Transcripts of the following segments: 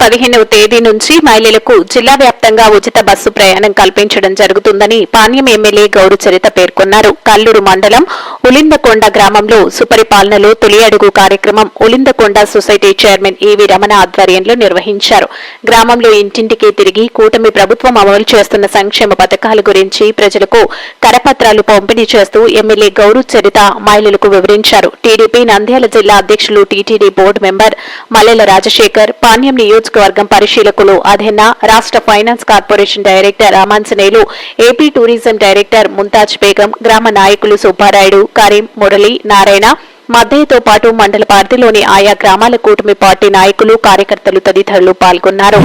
పదిహేనవ తేదీ నుంచి మహిళలకు జిల్లా వ్యాప్తంగా ఉచిత బస్సు ప్రయాణం కల్పించడం జరుగుతుందని పాణ్యం ఎమ్మెల్యే గౌరు చరిత పేర్కొన్నారు. కల్లూరు మండలం ఉలిందకొండ గ్రామంలో సుపరిపాలనలో తొలి అడుగు కార్యక్రమం Ulindakonda society chairman E V Ramana ఆధ్వర్యంలో నిర్వహించారు. గ్రామంలో ఇంటింటికి తిరిగి కూటమి ప్రభుత్వం అమలు చేస్తున్న సంక్షేమ పథకాల గురించి ప్రజలకు కరపత్రాలు పంపిణీ చేస్తూ ఎమ్మెల్యే గౌరు చరిత మహిళలకు వివరించారు. టీడీపీ నంద్యాల జిల్లా అధ్యక్షులు TTD board member Mallela Rajasekhar Panyam నియోజకవర్గం పరిశీలకులు అధెన్న రాష్ట్ర finance corporation director అమాన్సనేలు AP tourism director Mumtaz Begum గ్రామ నాయకులు సుబ్బారాయుడు కరీం మురళి నారాయణ మద్దయ్యతో పాటు మండల పార్టీలోని ఆయా గ్రామాల కూటమి పార్టీ నాయకులు కార్యకర్తలు తదితరులు పాల్గొన్నారు.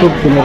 খুব সুন্দর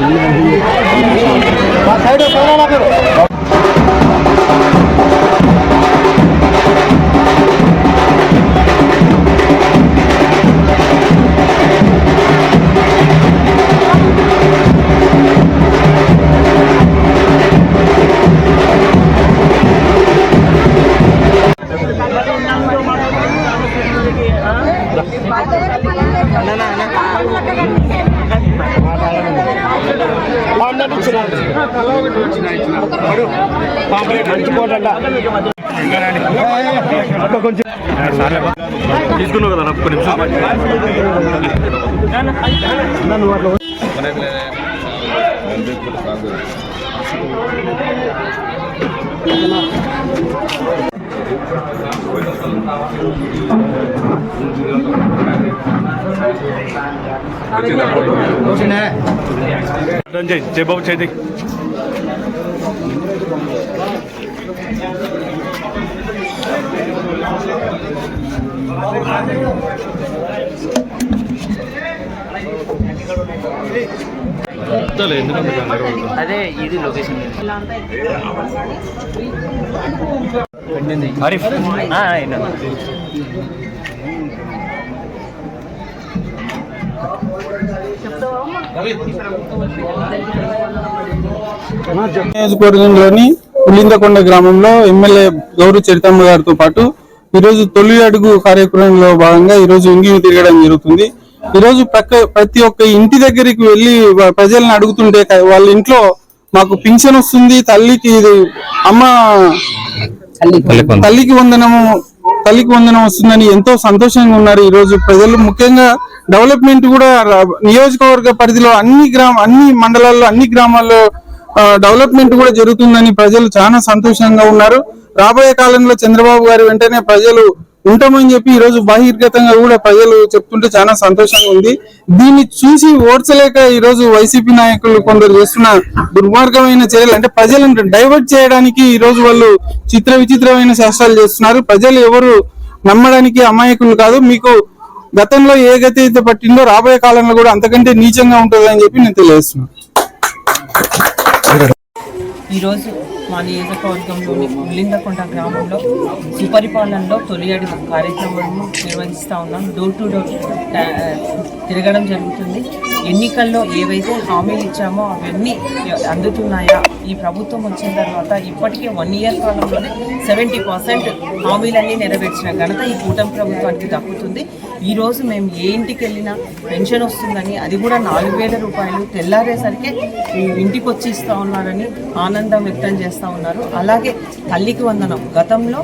తీసుకున్నావు కదా డన్ చేయి జయబాబు చేయి అదే ఇది లొకేషన్ హరీఫ్ నియోజకవర్గంలోని పులిందకొండ గ్రామంలో ఎమ్మెల్యే గౌరవ చరితమ్మ గారితో పాటు ఈరోజు తొలి అడుగు కార్యక్రమంలో భాగంగా ఈరోజు ఇంగిని తిరగడం జరుగుతుంది. ఈరోజు ప్రక్క ప్రతి ఒక్క ఇంటి దగ్గరికి వెళ్ళి ప్రజలను అడుగుతుంటే వాళ్ళ ఇంట్లో మాకు పింఛన్ వస్తుంది తల్లికి ఇది అమ్మ తల్లికి వందనము తల్లికి వందనం వస్తుందని ఎంతో సంతోషంగా ఉన్నారు ఈ రోజు ప్రజలు. ముఖ్యంగా డెవలప్మెంట్ కూడా నియోజకవర్గ పరిధిలో అన్ని గ్రామ అన్ని మండలాల్లో అన్ని గ్రామాల్లో డెవలప్మెంట్ కూడా జరుగుతుందని ప్రజలు చాలా సంతోషంగా ఉన్నారు. రాబోయే కాలంలో చంద్రబాబు గారి వెంటనే ప్రజలు ఉంటామని చెప్పి ఈ రోజు బహిర్గతంగా కూడా ప్రజలు చెప్తుంటే చాలా సంతోషంగా ఉంది. దీన్ని చూసి ఓడ్చలేక ఈ రోజు వైసీపీ నాయకులు కొందరు చేస్తున్న దుర్మార్గమైన చర్యలు అంటే ప్రజలను డైవర్ట్ చేయడానికి ఈ రోజు వాళ్ళు చిత్ర విచిత్రమైన శాస్త్రాలు చేస్తున్నారు. ప్రజలు ఎవరు నమ్మడానికి అమాయకులు కాదు. మీకు గతంలో ఏ గతి అయితే పట్టిందో రాబోయే కాలంలో కూడా అంతకంటే నీచంగా ఉంటుంది అని చెప్పి నేను తెలియజేస్తున్నాను. ఈరోజు మా నియోజకవర్గంలోని ములిందకొండ గ్రామంలో సుపరిపాలనలో తొలి అడుగు కార్యక్రమాలను నిర్వహిస్తూ ఉన్నాం. డోర్ టు డోర్ తిరగడం జరుగుతుంది. ఎన్నికల్లో ఏవైతే హామీలు ఇచ్చామో అవన్నీ అందుతున్నాయా? ఈ ప్రభుత్వం వచ్చిన తర్వాత ఇప్పటికే వన్ ఇయర్ కాలంలోనే సెవెంటీ పర్సెంట్ హామీలన్నీ నెరవేర్చిన ఘనత ఈ కూటమి ప్రభుత్వానికి దక్కుతుంది. ఈరోజు మేము ఏ ఇంటికి వెళ్ళినా పెన్షన్ వస్తుందని అది కూడా నాలుగు వేల రూపాయలు తెల్లారేసరికి ఇంటికి వచ్చి ఇస్తూ ఉన్నారని ఆనందం వ్యక్తం చేస్తూ ఉన్నారు. అలాగే తల్లికి వందనం. గతంలో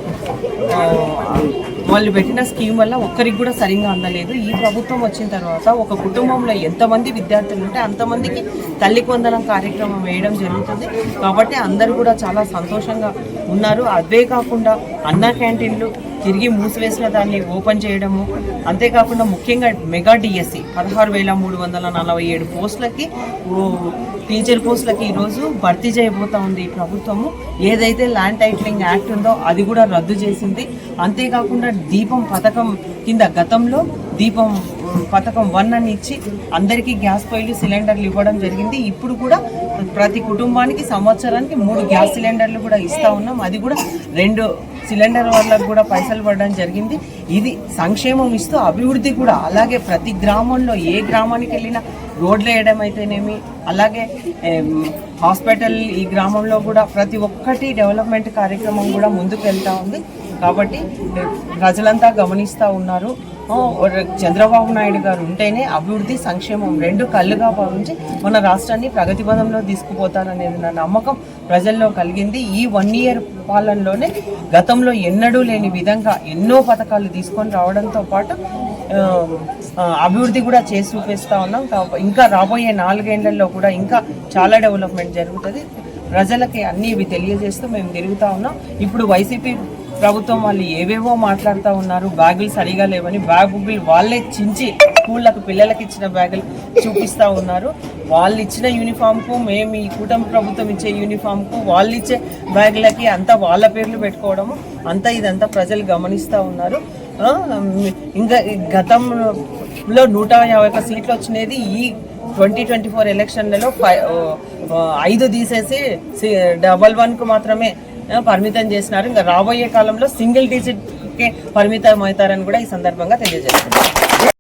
వాళ్ళు పెట్టిన స్కీమ్ వల్ల ఒక్కరికి కూడా సరిగ్గా అందలేదు. ఈ ప్రభుత్వం వచ్చిన తర్వాత ఒక కుటుంబంలో ఎంతమంది విద్యార్థులు ఉంటే అంతమందికి తల్లికి వందనం కార్యక్రమం వేయడం జరుగుతుంది. కాబట్టి అందరూ కూడా చాలా సంతోషంగా ఉన్నారు. అదే కాకుండా అన్న క్యాంటీన్లు తిరిగి మూసివేసిన దాన్ని ఓపెన్ చేయడము. అంతేకాకుండా ముఖ్యంగా మెగా డిఎస్సి పదహారు వేల మూడు వందల నలభై ఏడు పోస్టులకి టీచర్ పోస్టులకి ఈరోజు భర్తీ చేయబోతా ఉంది ఈ ప్రభుత్వము. ఏదైతే ల్యాండ్ టైటిలింగ్ యాక్ట్ ఉందో అది కూడా రద్దు చేసింది. అంతేకాకుండా దీపం పథకం కింద గతంలో దీపం పథకం వన్ అని ఇచ్చి అందరికీ గ్యాస్ పొయ్యిలు సిలిండర్లు ఇవ్వడం జరిగింది. ఇప్పుడు కూడా ప్రతి కుటుంబానికి సంవత్సరానికి మూడు గ్యాస్ సిలిండర్లు కూడా ఇస్తా ఉన్నాం. అది కూడా రెండు సిలిండర్ వాళ్ళకు కూడా పైసలు పడడం జరిగింది. ఇది సంక్షేమం ఇస్తూ అభివృద్ధి కూడా. అలాగే ప్రతి గ్రామంలో ఏ గ్రామానికి వెళ్ళినా రోడ్లు వేయడం అయితేనేమి అలాగే హాస్పిటల్ ఈ గ్రామంలో కూడా ప్రతి ఒక్కటి డెవలప్మెంట్ కార్యక్రమం కూడా ముందుకు వెళ్తూ ఉంది. కాబట్టి ప్రజలంతా గమనిస్తూ ఉన్నారు. చంద్రబాబు నాయుడు గారు ఉంటేనే అభివృద్ధి సంక్షేమం రెండు కళ్ళుగా భావించి మన రాష్ట్రాన్ని ప్రగతి పదంలో తీసుకుపోతారనేది నా నమ్మకం. ప్రజల్లో కలిగింది. ఈ వన్ ఇయర్ పాలనలోనే గతంలో ఎన్నడూ లేని విధంగా ఎన్నో పథకాలు తీసుకొని రావడంతో పాటు అభివృద్ధి కూడా చేసి చూపిస్తా ఉన్నాం. ఇంకా రాబోయే నాలుగేళ్ళలో కూడా ఇంకా చాలా డెవలప్మెంట్ జరుగుతుంది. ప్రజలకి అన్నీ ఇవి తెలియజేస్తూ మేము తిరుగుతా ఉన్నాం. ఇప్పుడు వైసీపీ ప్రభుత్వం వాళ్ళు ఏవేవో మాట్లాడుతూ ఉన్నారు బ్యాగులు సరిగా లేవని బ్యాగులు వాళ్ళే చించి స్కూళ్ళకు పిల్లలకి ఇచ్చిన బ్యాగులు చూపిస్తూ ఉన్నారు. వాళ్ళు ఇచ్చిన యూనిఫామ్కు మేము ఈ కూటమి ప్రభుత్వం ఇచ్చే యూనిఫామ్కు వాళ్ళు ఇచ్చే బ్యాగులకి అంతా వాళ్ళ పేర్లు పెట్టుకోవడము అంతా ఇదంతా ప్రజలు గమనిస్తూ ఉన్నారు. ఇంకా గతంలో నూట యాభై ఒక్క సీట్లు వచ్చినది ఈ ట్వంటీ ట్వంటీ ఫోర్ ఎలక్షన్లలో ఫైవ్ ఐదు తీసేసి సి- డబల్ వన్కు మాత్రమే పరిమితం చేసినారు. ఇంకా రాబోయే కాలంలో సింగిల్ డిజిట్కే పరిమితం అవుతారని కూడా ఈ సందర్భంగా తెలియజేస్తున్నారు.